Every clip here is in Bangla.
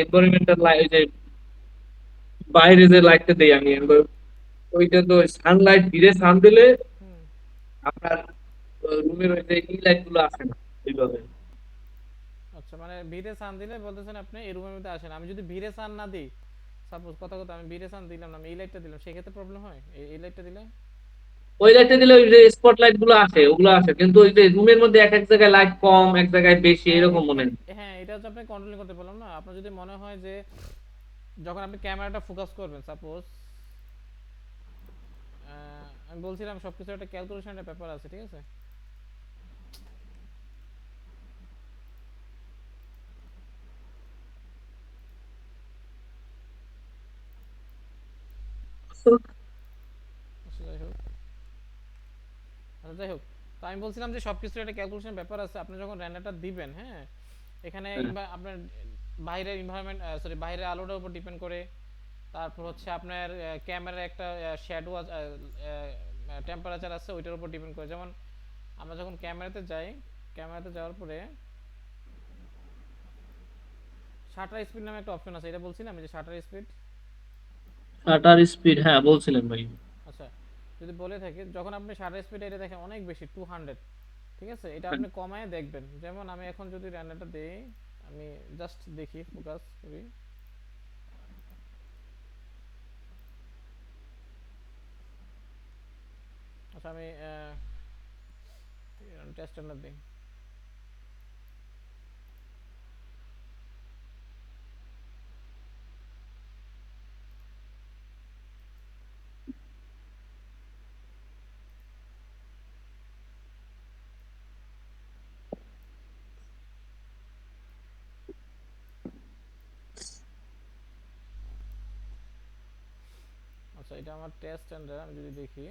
এনভায়রনমেন্টাল লাইট যে বাইরে যে লাইটটা দেই আমি ওইটা তো সানলাইট ধীরে সান দিলে আপনার রুমের ওই যে ই লাইটগুলো আসে না এইভাবে। আচ্ছা মানে ভিড়ে সান দিলে বলতেছেন আপনি এই রুমের মধ্যে আসেন আমি যদি ভিড়ে সান না দিই সাপোজ কথা কথা আমি ভিড়ে সান দিলাম না আমি এই লাইটটা দিলাম সেক্ষেত্রে প্রবলেম হয়? এই লাইটটা দিলে? ওই লাইটটা দিলে ওই যে স্পট লাইটগুলো আসে ওগুলো আসে। কিন্তু ওই যে রুমের মধ্যে এক এক জায়গায় লাইট কম এক জায়গায় বেশি এরকম মনে হয়। এটা হচ্ছে আপনি কন্ট্রোল করতে পারলাম না। আপনার যদি মনে হয় যে যখন আপনি ক্যামেরাটা ফোকাস করবেন সাপোজ আমি বলছিলাম সবকিছু একটা ক্যালকুলেশনের ব্যাপার আছে ঠিক আছে? আচ্ছা, যাই হোক আচ্ছা যাই হোক তো আমি বলছিলাম যে সবকিছু একটা ক্যালকুলেশন ব্যাপার আছে। আপনি যখন র্যান্ডারটা দিবেন হ্যাঁ এখানে হ্যাঁ। আপনার বাইরের এনভায়রনমেন্ট সরি বাইরের আলোটার উপর ডিপেন্ড করে। তারপর হচ্ছে আপনার ক্যামেরার একটা শ্যাডো টেম্পারেচার আছে ওইটার উপর ডিপেন্ড করে। যেমন আমরা যখন ক্যামেরাতে যাই ক্যামেরাতে যাওয়ার পরে শাটার স্পিড নামে একটা অপশন আছে। এটা বলছিলাম যে শাটার স্পিড শাটার স্পিড হ্যাঁ বলছিলেন ভাই। যদি বলে থাকি যখন আপনি শাটার স্পিড এটা দেখেন অনেক বেশি টু হান্ড্রেড ঠিক আছে? এটা আপনি কমায় দেখবেন। যেমন আমি এখন যদি রান্নাটা দেই আমি জাস্ট দেখি ফোকাস করি। আচ্ছা আমি টেস্ট রান্নার দিই। আচ্ছা এটা আমার টেস্ট স্ট্যান্ডার্ড আমি যদি দেখি।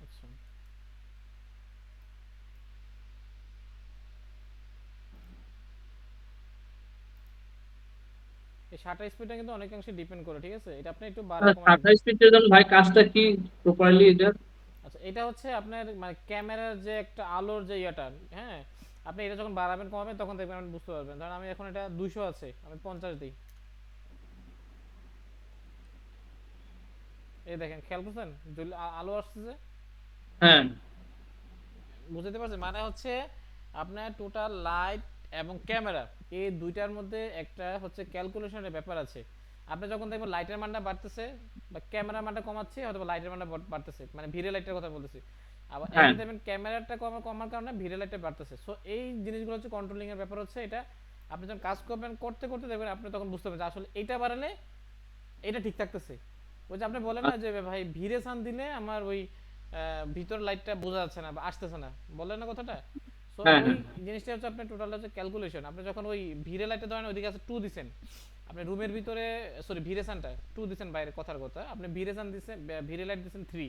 আচ্ছা। এই শাটার স্পিডটা কিন্তু অনেকাংশে ডিপেন্ড করে ঠিক আছে? এটা আপনি একটু বাড়া শাটার স্পিডের জন্য ভাই কাজটা কি প্রপারলি এটা আচ্ছা এটা হচ্ছে আপনার মানে ক্যামেরার যে একটা আলোর যে ইয়েটা হ্যাঁ? আপনি এটা যখন বাড়াবেন কমাবেন তখন দেখবেন আপনি বুঝতে পারবেন। ধরেন আমি এখন এটা দুইশো আছে আমি পঞ্চাশ দিই। এই দেখেন খেয়াল করছেন? আলো আসতেছে। হ্যাঁ। বুঝতে পারছেন? মানে হচ্ছে আপনার টোটাল লাইট এবং ক্যামেরা এই দুইটার মধ্যে একটা হচ্ছে ক্যালকুলেশনের ব্যাপার আছে। আপনি যখন দেখবেন লাইটের মানটা বাড়তেছে বা ক্যামেরার মানটা কমাচ্ছে হয়তো লাইটের মানটা বাড়তেছে। মানে ভিড়ে লাইটের কথা বলতেছি। আবার হ্যাঁ। দেখবেন ক্যামেরাটা কমা কমার কারণে ভিড়ে লাইটটা বাড়তেছে। সো এই জিনিসগুলো হচ্ছে কন্ট্রোলিং এর ব্যাপার হচ্ছে এটা আপনি যখন কাজ করবেন করতে করতে দেখবেন আপনি তখন বুঝতে পারবেন আসলে এটা বাড়ালে এটা ঠিক থাকতেছে। ওই যে আপনি বলেন না যে ভাই ভিড়ে সান দিলে আমার ওই ভিতর লাইটটা বোঝা যাচ্ছে না বা আসতেছে না। বললেন না কথাটা? সো হ্যাঁ, ওই জিনিসটা হচ্ছে আপনার টোটাল হচ্ছে ক্যালকুলেশন আপনি যখন ওই ভিড়ে লাইটটা ধরেন ওইদিকে আছে টু দিছেন। আপনি রুমের ভিতরে সরি ভিড়ে সানটা টু দিছেন বাইরে কথার কথা। আপনি ভিড়ে সান দিছেন ভিড়ে লাইট দিছেন থ্রি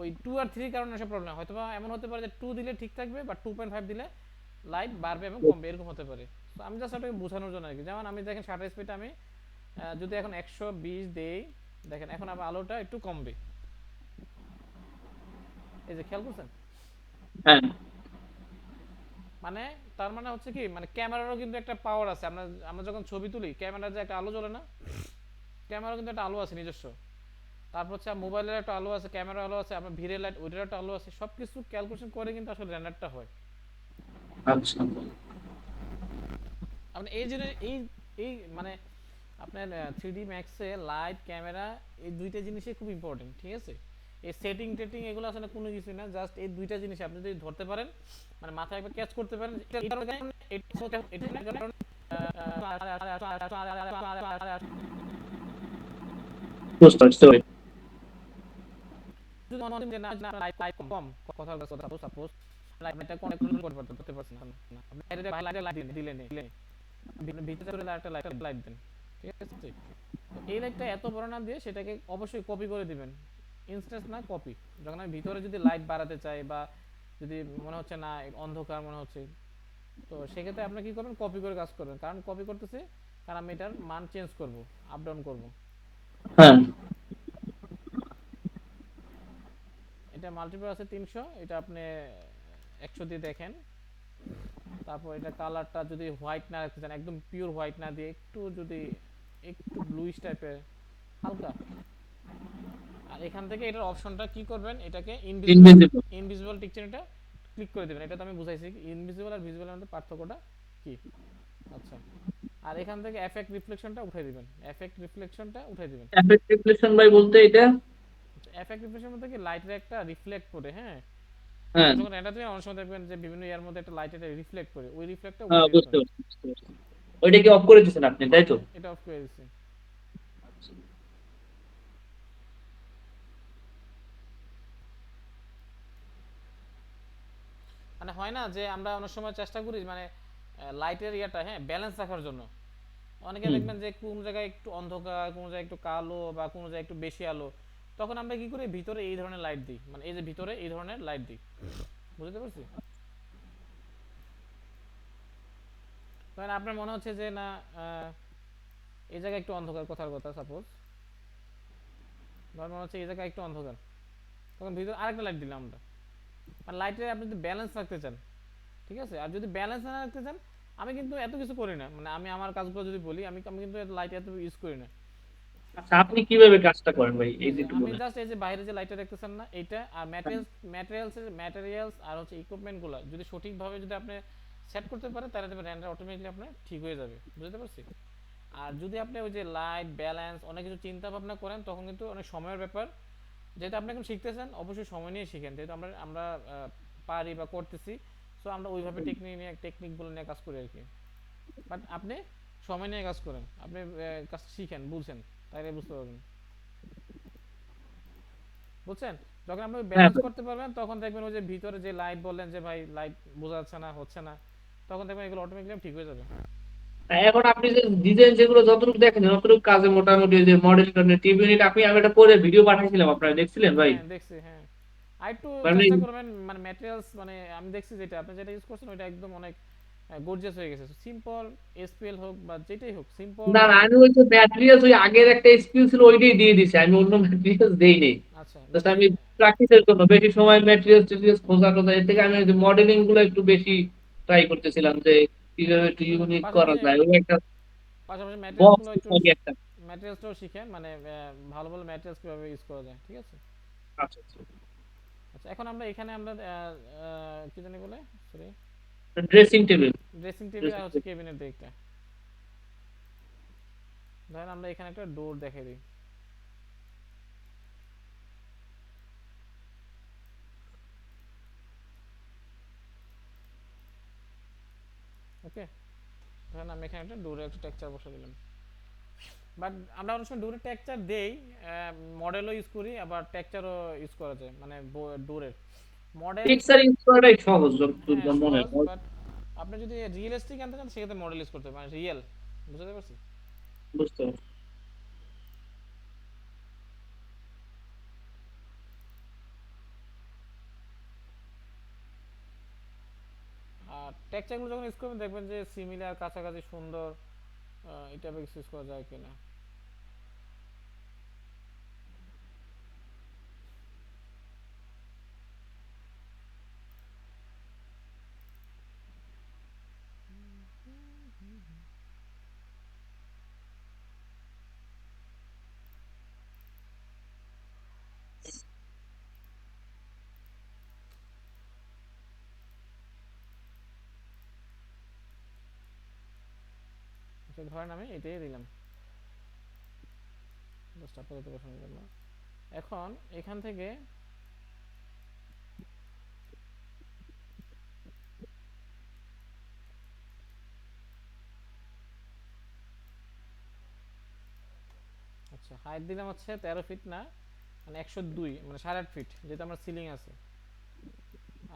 ওই টু আর থ্রি কারণে এসব প্রবলেম হয়তো বা এমন হতে পারে যে টু দিলে ঠিক থাকবে বা টু পয়েন্ট ফাইভ দিলে লাইট বাড়বে এবং কমবে এরকম হতে পারে। তো আমি জাস্ট আপনাকে বোঝানোর জন্য আর কি যেমন আমি দেখেন শাটার স্পিড আমি যদি এখন একশো বিশ দেই দেখেন এখন আবার আলোটা একটু কমবে। এই যে খেয়াল করছেন? হ্যাঁ। মানে তার মানে হচ্ছে কি মানে ক্যামেরারও কিন্তু একটা পাওয়ার আছে। আমরা আমরা যখন ছবি তুলি ক্যামেরার যে একটা আলো জ্বলে না ক্যামেরার কিন্তু একটা আলো আছে নিজস্ব। তারপর হচ্ছে মোবাইলের একটা আলো আছে ক্যামেরার আলো আছে আপনার ভিড়ের লাইট ওইটার একটা আলো আছে সব কিছু ক্যালকুলেশন করে কিন্তু আসলে রেন্ডারটা হয় আচ্ছা আপনি এই জিনিস এই এই মানে আপনার থ্রি ডি ম্যাক্সে লাইট ক্যামেরা এই দুইটা জিনিসই খুব ইম্পর্টেন্ট ঠিক আছে এই সেটিং টেটিং এগুলো আসলে কোনো কিছু না জাস্ট এই দুইটা জিনিস আপনি যদি ধরতে পারেন মানে মাথায় একবার ক্যাচ করতে পারেন এটা- এটার কারণে- এটা- এটার কারণে, আহ, বুঝতে পারছি ভাই যদি যে না না লাইট লাইট কম কথা কথা সাপোজ সাপোজ লাইটটা কন্ট্রোল করতে পারতে করতে পারছেন না না আপনি বাইরে বাইরে লাইট লাইট দিলেন দিলেন দিলেন ভিতরে করে দেন ঠিক আছে? এই লাইটটা এত বড় না দিয়ে সেটাকে অবশ্যই কপি করে দিবেন। ইনস্ট্যান্স না কপি যখন আমি ভিতরে যদি লাইট বাড়াতে চাই বা যদি মনে হচ্ছে না অন্ধকার মনে হচ্ছে তো সেক্ষেত্রে আপনি কি করবেন? কপি করে কাজ করবেন। কারণ কপি করতেছি কারণ আমি এটার মান চেঞ্জ করব আপ ডাউন করব। হ্যাঁ। এটা মাল্টিপ্লাস আছে তিনশো এটা আপনি একশো দিয়ে দেখেন। তারপর এটা কালারটা যদি হোয়াইট না রাখতে চান একদম পিওর হোয়াইট না দিয়ে একটু যদি একটু ব্লুইশ টাইপের হালকা। আর এখান থেকে এটার অপশনটা কি করবেন? এটাকে ইনভিজিবল ইনভিজিবল ইনভিজিবল টিকচার এটা ক্লিক করে দেবেন। এটা তো আমি বুঝাইছি ইনভিজিবল আর ভিজিবল এর মধ্যে পার্থক্যটা কি? আচ্ছা। আর এখান থেকে এফেক্ট রিফ্লেকশনটা উঠাই দিবেন। এফেক্ট রিফ্লেকশনটা উঠাই দিবেন। এফেক্ট রিফ্লেকশন ভাই বলতে এটা এফেক্ট রিফ্লেকশন মধ্যে কি লাইটের একটা রিফ্লেক্ট করে হ্যাঁ? হ্যাঁ। যখন এটা তুমি অনেক সময় দেখবেন যে বিভিন্ন ইয়ার মধ্যে একটা লাইট এটা রিফ্লেক্ট করে ওই রিফ্লেক্টটা হ্যাঁ বুঝতে ওইটা কি অফ করে দিয়েছেন আপনি তাই তো? এটা অফ করে দিচ্ছি মানে হয় না যে আমরা অনেক সময় চেষ্টা করি মানে লাইটের ইয়াটা হ্যাঁ ব্যালেন্স রাখার জন্য। অনেকে দেখবেন যে কোন জায়গায় একটু অন্ধকার কোন জায়গায় একটু কালো বা কোন জায়গায় একটু বেশি আলো তখন আমরা কি করি? ভিতরে এই ধরনের লাইট দিই। মানে এই যে ভিতরে এই ধরনের লাইট দিই। বুঝতে পারছি? কারণ আপনার মনে হচ্ছে যে, না এই জায়গায় একটু অন্ধকার কথার কথা সাপোজ মনে হচ্ছে এই জায়গায় একটু অন্ধকার। তখন ভিতরে আরেকটা লাইট দিলাম আমরা। আর লাইটের আপনি যদি ব্যালেন্স রাখতে চান, ঠিক আছে? আর যদি ব্যালেন্স না রাখতে চান, আমি কিন্তু এত কিছু করি না। মানে আমি আমার কাজগুলো যদি বলি, আমি আমি কিন্তু লাইট এত ইউজ করি না। আচ্ছা আপনি কীভাবে কাজটা করেন ভাই? এই যে আমি জাস্ট এই যে বাইরে যে লাইটটা দেখতেছেন না এইটা আর ম্যাটেরিয়ালস ম্যাটেরিয়ালস ম্যাটেরিয়ালস আর হচ্ছে ইকুইপমেন্টগুলো যদি সঠিকভাবে যদি আপনি সেট করতে পারেন তাহলে দেখবেন র্যান্ডার অটোমেটিকলি আপনার ঠিক হয়ে যাবে। বুঝতে পারছি? আর যদি আপনি ওই যে লাইট ব্যালেন্স অনেক কিছু চিন্তা ভাবনা করেন তখন কিন্তু অনেক সময়ের ব্যাপার। যেহেতু আপনি এখন শিখতেছেন অবশ্যই সময় নিয়ে শিখেন। যেহেতু আমরা আমরা পারি বা করতেছি সো আমরা ওইভাবে টেকনিক নিয়ে টেকনিকগুলো নিয়ে কাজ করি আর কি। বাট আপনি সময় নিয়ে কাজ করেন। আপনি কাজ শিখেন বুঝছেন তাইলে বুঝতে পারবেন। বুঝছেন? যখন আপনি ব্যালেন্স করতে পারবেন তখন দেখবেন ওই যে ভিতরে যে লাইট বললেন যে ভাই লাইট বোঝা যাচ্ছে না হচ্ছে না তখন দেখবেন এগুলো অটোমেটিকলি ঠিক হয়ে যাবে। এখন আপনি যে ডিজাইন যেগুলো যতটুকু দেখেন ততটুকু কাজে মোটামুটি যে মডেল টিভি ইউনিট আপনি আমি একটা পরে ভিডিও পাঠাইছিলাম আপনারা দেখছিলেন ভাই? হ্যাঁ দেখছি হ্যাঁ। একটু মানে- চেষ্টা করবেন মানে ম্যাটেরিয়ালস মানে আমি দেখছি যেটা আপনি যেটা ইউজ করছেন ওটা একদম অনেক গর্জিয়াস হয়ে গেছে। সিম্পল এসপিএল হোক বা যেটাই হোক সিম্পল না না আমি ওই যে ম্যাটেরিয়ালস ওই আগের একটা স্কিল ছিল ওইটাই দিয়ে দিছি। আমি অন্য ম্যাটেরিয়ালস দেই নেই আচ্ছা। জাস্ট আমি প্র্যাকটিসের জন্য বেশি সময় ম্যাটেরিয়ালস টেরিয়ালস খোঁজা টোজা এর থেকে আমি ওই যে মডেলিংগুলো একটু বেশি ট্রাই করতেছিলাম যে কীভাবে একটু ইউনিক করা যায়। ওই একটা পাশাপাশি বক্স ম্যাটেরিয়ালসগুলো একটু ম্যাটেরিয়ালসটাও শিখেন মানে ভালো ভালো ম্যাটেরিয়ালস কীভাবে ইউজ করা যায় ঠিক আছে? আচ্ছা আচ্ছা। আচ্ছা এখন আমরা এখানে আমরা কি জানি বলে? Sorry dressing table dressing table আর হচ্ছে কেবিনের দিকটা ধরেন আমরা এখানে একটা ডোর দেখাই দিই। ওকে ধরেন আমি এখানে একটা ডোরের একটা টেক্সচার বসে দিলাম। বাট আমরা অনেক সময় ডোরের টেক্সচার দেই মডেলও ইউজ করি আবার টেক্সচারও ইউজ করা যায় মানে ডোরের মডেল পিকচার ইউজ করাটাই সহজ যতদূর হ্যাঁ, মনে হয়। আপনি যদি রিয়েলিস্টিক আনতে চান সেক্ষেত্রে মডেল ইউজ করতে হবে। মানে রিয়েল বুঝতে পারছি? বুঝতে পারছি। টেক্সচারগুলো যখন ইউজ করবেন দেখবেন যে সিমিলার কাছাকাছি সুন্দর এটা ইউজ করা যায় কিনা আচ্ছা ধরেন আমি এটাই দিলাম। বসানোর জন্য এখন এখান থেকে আচ্ছা হাইট দিলাম হচ্ছে তেরো ফিট না মানে একশো দুই মানে সাড়ে আট ফিট যেহেতু আমার সিলিং আছে।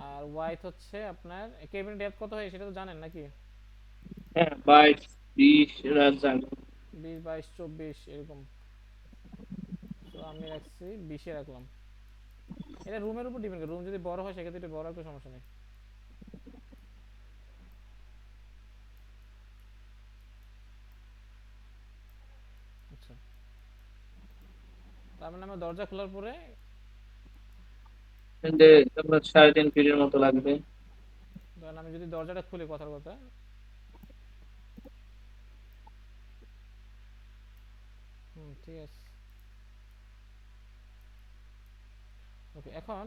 আর ওয়াইথ হচ্ছে আপনার কেবিন ডেপথ কত হয় সেটা তো জানেন নাকি? হ্যাঁ বাইশ বিশ বিশ বাইশ চব্বিশ এরকম। তো আমি রাখছি বিশে রাখলাম। এটা রুমের উপর ডিপেন্ড করে রুম যদি বড় হয় সেক্ষেত্রে একটু বড় সমস্যা নেই। আচ্ছা। তার মানে আমার দরজা খোলার পরে সাড়ে তিন ফিটের মতো লাগবে। আমি যদি দরজাটা খুলি কথার কথা ঠিক আছে। ওকে এখন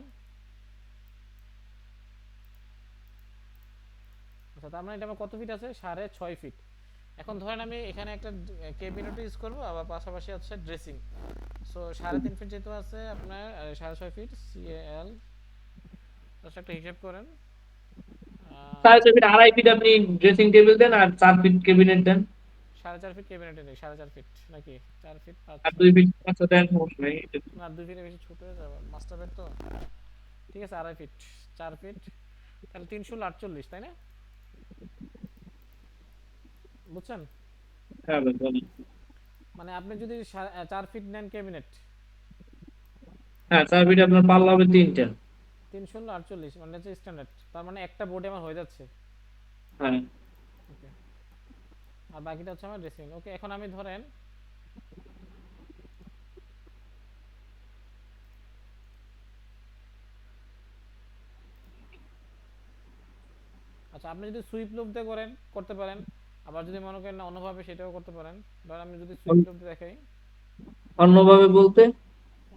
আচ্ছা তার মানে এটা আমার কত ফিট আছে? সাড়ে ছয় ফিট এখন ধরেন আমি এখানে একটা কেবিনেট ইউজ করব, আবার পাশাপাশি হচ্ছে ড্রেসিং সো সাড়ে তিন ফিট যেহেতু আছে আপনার সাড়ে ছয় ফিট সিএল একটা হিসাব করেন। সাড়ে ছয় ফিট আড়াই ফিট আপনি ড্রেসিং টেবিল দেন আর চার ফিট কেবিনেট দেন। সাড়ে চার ফিট ক্যাবিনেটে নেই সাড়ে চার ফিট নাকি? চার ফিট আর দুই ফিট আচ্ছা দেন সমস্যা না দুই ফিটের বেশি ছোট হয়ে যাবে মাস্টার বেড তো। ঠিক আছে আড়াই ফিট চার ফিট তাহলে তিনশো আটচল্লিশ তাই না? বুঝছেন? হ্যাঁ মানে আপনি যদি চার ফিট নেন ক্যাবিনেট হ্যাঁ চার ফিট আপনার পাল্লা হবে তিনটা। তিন শূন্য আটচল্লিশ মানে হচ্ছে স্ট্যান্ডার্ড তার মানে একটা বোর্ডে আমার হয়ে যাচ্ছে। হ্যাঁ। আর বাকিটা হচ্ছে আমার ড্রেসিং ওকে এখন আমি ধরেন আচ্ছা আপনি যদি সুইপ লুপ দিয়ে করেন করতে পারেন। আবার যদি মনে করেন না অন্যভাবে সেটাও করতে পারেন। ধরেন আমি যদি সুইপ লুপ দিয়ে দেখাই। অন্যভাবে বলতে?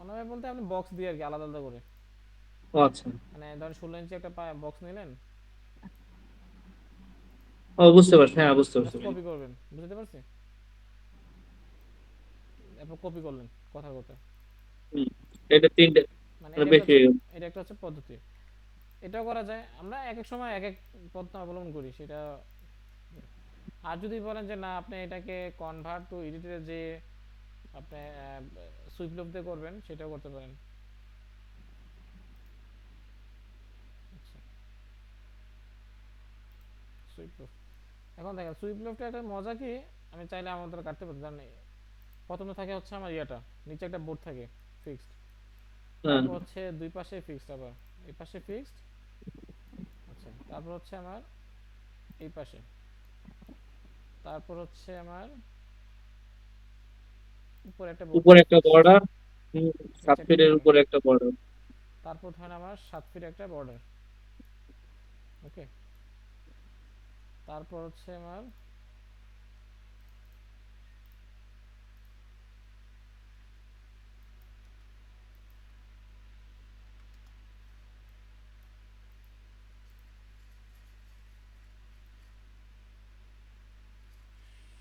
অন্যভাবে বলতে আপনি বক্স দিয়ে আর কি আলাদা আলাদা করে। ও আচ্ছা। মানে ধরেন ষোলো ইঞ্চি একটা বক্স নিলেন। ও বুঝতে পারছি হ্যাঁ বুঝতে পারছি। কপি করবেন বুঝতে পারছি? এরপর কপি করলেন কথার কথা। এটা তিনটে মানে বেশি এটা একটা হচ্ছে পদ্ধতি। এটাও করা যায় আমরা এক এক সময় এক এক পদ্ধতি অবলম্বন করি সেটা আর যদি বলেন যে না আপনি এটাকে কনভার্ট টু এডিটরে যে আপনি সুইপ লুপ দিয়ে করবেন সেটাও করতে পারেন। আচ্ছা। সুইপ লুপ এখন দেখেন সুইপ লুপটা একটা মজা কি? আমি চাইলে আমার দ্বারা কাটতে পারতাম। জানেন প্রথমে থাকে হচ্ছে আমার ইয়েটা। নিচে একটা বোর্ড থাকে ফিক্সড তারপর হচ্ছে দুই পাশে ফিক্সড আবার। এই পাশে ফিক্সড আচ্ছা তারপর হচ্ছে আমার এই পাশে। তারপর হচ্ছে আমার উপরে একটা উপরে একটা বর্ডার সাত একটা ফিটের উপরে একটা বর্ডার তারপর ধরেন আমার সাত ফিট একটা বর্ডার ওকে তারপর হচ্ছে আমার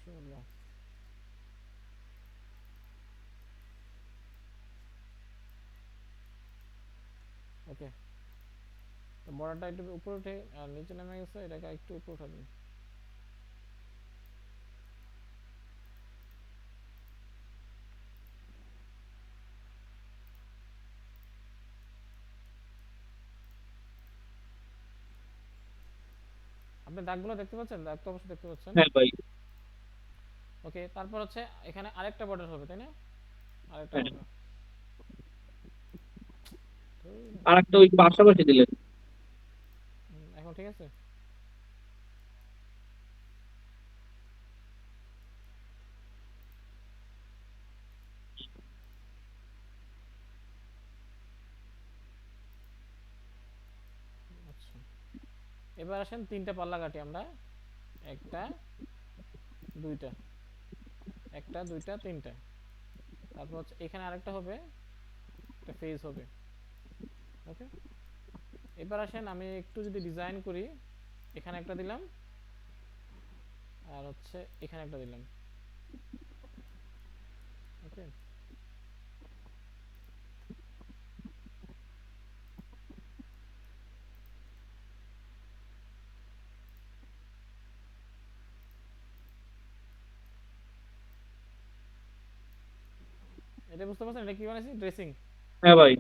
ষোলো ওকে তো বর্ডারটা একটু উপরে উঠে আর নিচে নেমে গেছে এটাকে একটু উপরে উঠাবেন আপনি দাগগুলো দেখতে পাচ্ছেন? দাগ তো অবশ্যই দেখতে পাচ্ছেন। হ্যাঁ ভাই। ওকে তারপর হচ্ছে এখানে আরেকটা বর্ডার হবে তাই না? আরেকটা হ্যাঁ। border। ধুর, আর একটা ওই পাশাপাশি দিলেন। ঠিক আছে? আচ্ছা। এবার আসেন তিনটা পাল্লা কাটি আমরা। একটা, দুইটা। একটা, দুইটা, তিনটা। তারপর হচ্ছে এখানে আরেকটা হবে, একটা ফেজ হবে। ওকে এবার আসেন, আমি একটু যদি ডিজাইন করি, এখানে একটা দিলাম, আর হচ্ছে এখানে একটা দিলাম। ওকে এটা বুঝতে পারছেন? এটা কি বানাইছি? ড্রেসিং হ্যাঁ ভাই।